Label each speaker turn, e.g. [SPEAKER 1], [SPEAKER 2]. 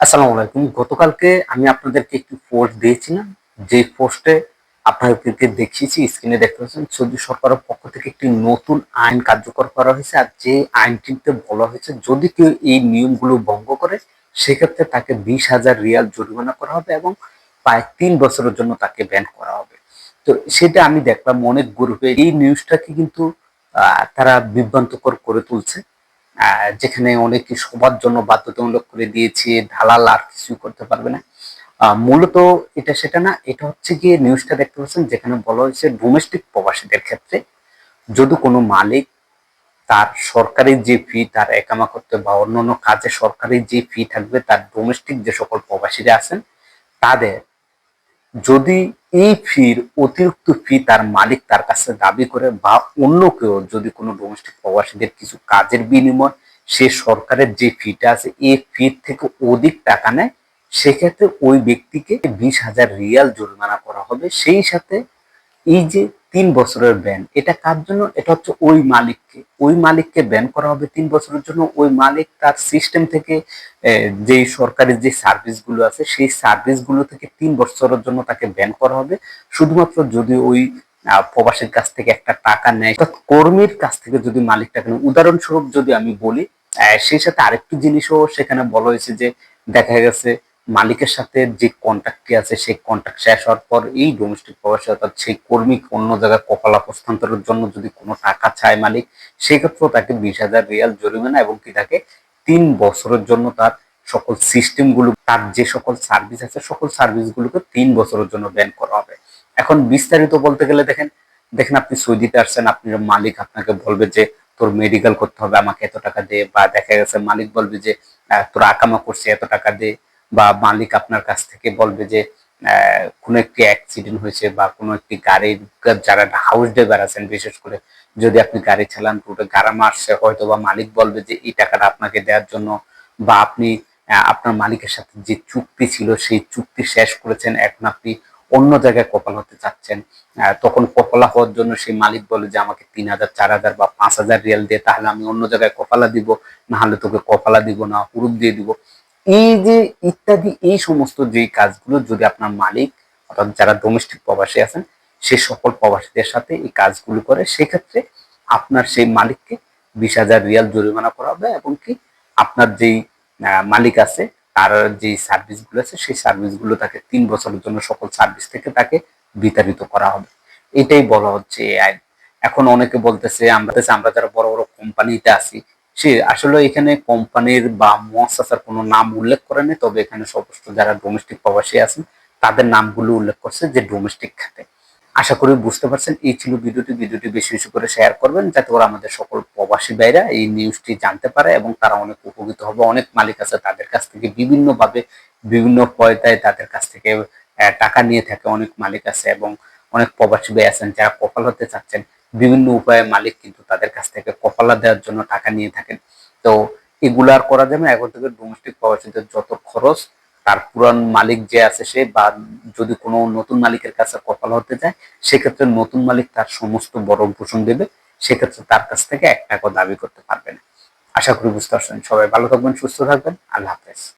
[SPEAKER 1] আসসালামু আলাইকুম। গতকালকে আমি আপনাদেরকে একটি পোস্ট দিয়েছিলাম। যে পোস্টে আপনাদেরকে দেখিয়েছি স্ক্রিনে দেখতে পাচ্ছেন, সৌদি সরকারের পক্ষ থেকে একটি নতুন আইন কার্যকর করা হয়েছে আর যে আইনটিতে বলা হয়েছে, যদি কেউ এই নিয়মগুলো ভঙ্গ করে, সেক্ষেত্রে তাকে বিশ হাজার রিয়াল জরিমানা করা হবে এবং প্রায় তিন বছরের জন্য তাকে ব্যান করা হবে। তো সেটা আমি দেখলাম, অনেক গ্রুপে এই নিউজটাকে কিন্তু তারা বিভ্রান্তকর করে তুলছে। যেখানে অনেকে সবার জন্য বাধ্যতামূলক করে দিয়েছে ঢালাল আর কিছু করতে পারবে না। মূলত এটা সেটা না, এটা হচ্ছে গিয়ে নিউজটা দেখতে পাচ্ছেন, যেখানে বলা হয়েছে ডোমেস্টিক প্রবাসীদের ক্ষেত্রে যদি কোনো মালিক তার সরকারি যে ফি তার একামা করতে বা অন্যান্য কাজে সরকারি যে ফি থাকবে, তার ডোমেস্টিক যে সকল প্রবাসীরা আছেন, তাদের যদি এই ফির অতিরিক্ত ফি তার মালিক তার কাছে দাবি করে বা অন্য কেউ যদি কোনো ডোমেস্টিক প্রবাসীদের কিছু কাজের বিনিময় সে সরকারের যে ফিটা আছে এই ফির থেকে অধিক টাকা নেয়, সেক্ষেত্রে ওই ব্যক্তিকে বিশ হাজার রিয়াল জরিমানা করা হবে। সেই সাথে এই যে তিন বছরের ব্যান এটা কার জন্য? এটা হচ্ছে ওই মালিককে। ওই মালিককে ব্যান করা হবে তিন বছরের জন্য। ওই মালিক তার সিস্টেম থেকে যে সরকারি যে সার্ভিসগুলো আছে, সেই সার্ভিসগুলো থেকে তিন বছরের জন্য তাকে ব্যান করা হবে। শুধুমাত্র যদি ওই প্রবাসীর কাছ থেকে একটা টাকা নেয়। কর্মীর কাছ থেকে যদি মালিক টাকা নেয় উদাহরণস্বরূপ যদি আমি বলি সেই সাথে আরেকটি জিনিসও সেখানে বলা হয়েছে যে, দেখা গেছে মালিকের সাথে যে কন্ট্রাক্টটি আছে, সেই কন্ট্রাক্ট শেষ হওয়ার পর এই ডোমেস্টিক প্রবাসী অর্থাৎ সেই কর্মী অন্য জায়গায় কপালা হস্তান্তরের জন্য যদি কোনো টাকা চায় মালিক, সেক্ষেত্রেও তাকে বিশ হাজার রিয়াল জরিমানা এবং কি তাকে তিন বছরের জন্য তার সকল সিস্টেমগুলো, তার যে সকল সার্ভিস আছে, সকল সার্ভিস গুলোকে তিন বছরের জন্য ব্যান করা হবে। এখন বিস্তারিত বলতে গেলে দেখেন দেখেন আপনি সৌদিতে আসছেন, আপনার মালিক আপনাকে বলবে যে, তোর মেডিকেল করতে হবে, আমাকে এত টাকা দে। বা দেখা গেছে মালিক বলবে যে তোর আকামা করছে, এত টাকা দে। বা মালিক আপনার কাছ থেকে বলবে যে কোনো একটি অ্যাক্সিডেন্ট হয়েছে বা কোনো একটি গাড়ির যারা হাউস ড্রাইভার আছেন, বিশেষ করে যদি আপনি গাড়ি চালান রুটে গাড়ামা আসছে হয়তো বা মালিক বলবে যে, এই টাকাটা আপনাকে দেওয়ার জন্য। বা আপনি আপনার মালিকের সাথে যে চুক্তি ছিল, সেই চুক্তি শেষ করেছেন, এখন আপনি অন্য জায়গায় কপাল হতে চাচ্ছেন তখন কপালা হওয়ার জন্য সেই মালিক বলে যে, আমাকে তিন হাজার, চার হাজার বা পাঁচ হাজার রিয়াল দিয়ে তাহলে আমি অন্য জায়গায় কপালা দিব না হলে তোকে কপালা দিব না, হুরুপ দিয়ে দিব। এই যে ইত্যাদি, এই সমস্ত যে কাজগুলো যদি আপনার মালিক অর্থাৎ যারা ডোমেস্টিক প্রবাসী আছেন, সে সকল প্রবাসীদের সাথে এই কাজগুলো করে, সেক্ষেত্রে আপনার সেই মালিককে বিশ হাজার রিয়াল জরিমানা করা হবে এবং কি আপনার যেই মালিক আছে, তার যে সার্ভিসগুলো আছে, সেই সার্ভিসগুলো তাকে তিন বছরের জন্য সকল সার্ভিস থেকে তাকে বিতাড়িত করা হবে। এটাই বলা হচ্ছে এই আইন। এখন অনেকে বলতেছে, আমরা আমরা যারা বড় বড় কোম্পানিতে আছি সে আসলে এখানে কোম্পানির বা মহাসাসার কোনো নাম উল্লেখ করেনি তবে এখানে সমস্ত যারা ডোমেস্টিক প্রবাসী আছেন, তাদের নামগুলো উল্লেখ করছে যে ডোমেস্টিক খাতে। আশা করি বুঝতে পারছেন, এই ছিল ভিডিওটি। ভিডিওটি বেশি বেশি করে শেয়ার করবেন, যাতে করে আমাদের সকল প্রবাসী ভাইরা এই নিউজটি জানতে পারে এবং তারা অনেক উপকৃত হবে। অনেক মালিক আছে তাদের কাছ থেকে বিভিন্নভাবে, বিভিন্ন পয়তায় তাদের কাছ থেকে টাকা নিয়ে থাকে অনেক মালিক আছে এবং অনেক প্রবাসী ভাই আছেন যারা কপাল হতে চাচ্ছেন। বিভিন্ন উপায়ে মালিক কিন্তু তাদের কাছ থেকে কপালা দেওয়ার জন্য টাকা নিয়ে থাকেন। তো এগুলো আর করা যাবে না। এখন থেকে ডোমেস্টিক প্রবাসীদের যত খরচ, তার পুরান মালিক যে আছে সে বা যদি কোনো নতুন মালিকের কাছে কপাল হতে যায় সেক্ষেত্রে নতুন মালিক তার সমস্ত বরং পোষণ দেবে। সেক্ষেত্রে তার কাছ থেকে এক টাকা দাবি করতে পারবে না। আশা করি বুঝতে পারছেন। সবাই ভালো থাকবেন, সুস্থ থাকবেন। আল্লাহ হাফেজ।